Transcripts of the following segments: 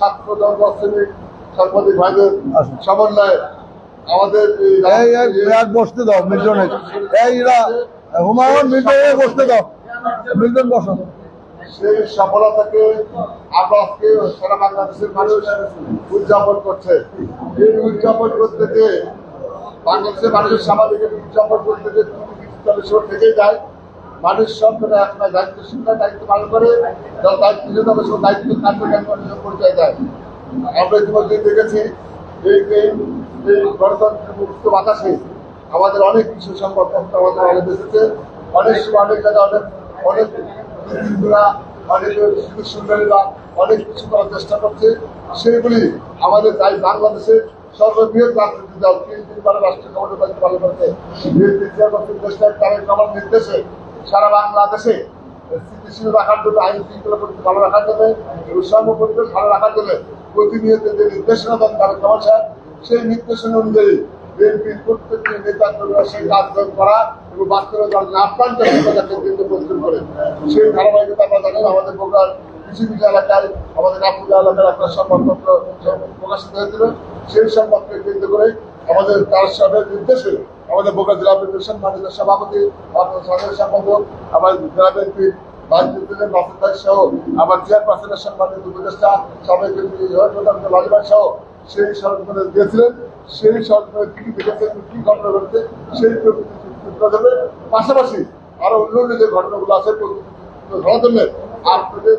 ছাত্র দল শ্রেণি সাংবাদিক ভাইদের আসুন। সমন্বয়ে আমাদের ব্যাগ বসতে দাও মিল্টনে এই। হুমায়ুন মিল্টনে বসতে দাও। মিল্টন বসো। সেই সফলতাকে আমরা আজকে সারা বাংলাদেশের মানুষ উদযাপন করছে। এই উদযাপন করতে বাংলাদেশের মানুষের স্বাভাবিক উদযাপন করতে থেকেই যায়। মানুষ সব করে আপনার দায়িত্বশীলতা দায়িত্ব পালন করে যারা দায়িত্ব নিয়ে তাদের সব দায়িত্ব কার্যক্রম পরিচয় দেয় আমরা ইতিমধ্যে দেখেছি, এই গণতন্ত্রের মুক্ত বাতাসে আমাদের অনেক কিছু সম্পর্ক আমাদের অনেক এসেছে অনেক সময় অনেক জায়গায় অনেক অনেক অনেক সুন্দরীরা অনেক কিছু করার চেষ্টা করছে। সেগুলি আমাদের তাই বাংলাদেশের সর্ববৃহৎ রাজনীতি দল তিন তিনবার রাষ্ট্রীয় ক্ষমতা দায়িত্ব পালন করতে দেশটার নির্দেশে সারা বাংলাদেশে স্থিতিশীল রাখার জন্য আইন শৃঙ্খলা পরিস্থিতি ভালো রাখার জন্য এবং সর্বপরিবেশ ভালো রাখার জন্য প্রতিনিয়ত যে নির্দেশনা দেন তারেক সাহেব, সেই নির্দেশনা অনুযায়ী বিএনপির প্রত্যেকটি নেতা কর্মীরা সেই কাজ করা এবং বাস্তবে দল আপ্রান্ত তাকে কেন্দ্র প্রস্তুত করে। সেই ধারাবাহিকতা আমরা জানেন, আমাদের বগুড়ার কিছু কিছু এলাকায়, আমাদের আপুজা এলাকার একটা সংবাদপত্র প্রকাশিত হয়েছিল। সেই সংবাদকে কেন্দ্র করে আমাদের তার সাহেবের নির্দেশে আমাদের বোকা জেলা ফেডারেশন মাননীয় সভাপতি আমাদের সাধারণ সম্পাদক, আমার জেলা সহ আমার উপদেষ্টা সহ সেই সরকারে দিয়েছিলেন সেই দেখেছেন ঘটনা ঘটেছে, সেই পাশাপাশি আরও অন্য অন্য যে ঘটনাগুলো আছে আপনাদের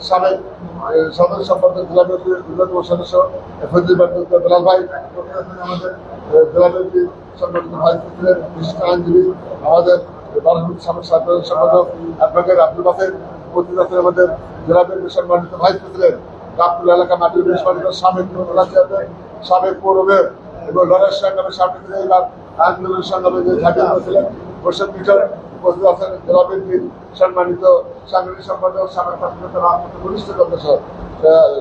সাবেক সাধারণ সম্পাদক জেলা বিএনপির অন্যতম সদস্য ফজল বেলাল ভাই আমাদের জেলা বিএনপির সম্মানিত ভাইস প্রেসিডেন্ট বিশিষ্ট আইনজীবী, আমাদের বারানপুর সাবেক সাধারণ সম্পাদক অ্যাডভোকেট আব্দুল বাসের উপস্থিত আছেন আমাদের জেলা বিএনপির সম্মানিত ভাইস প্রেসিডেন্ট এলাকা মাটির সম্মানিত সাবেক সাবেক পৌর এবং লড়াই সংগ্রামের সাবেক এবার আন্দোলন সংগ্রামে যে ঝাঁপিয়ে পড়েছিলেন বৈশাখ মিটার আছেন জেলা বিএনপির সম্মানিত সাংগঠনিক সম্পাদক রাষ্ট্রপতি ঘনিষ্ঠ আহ,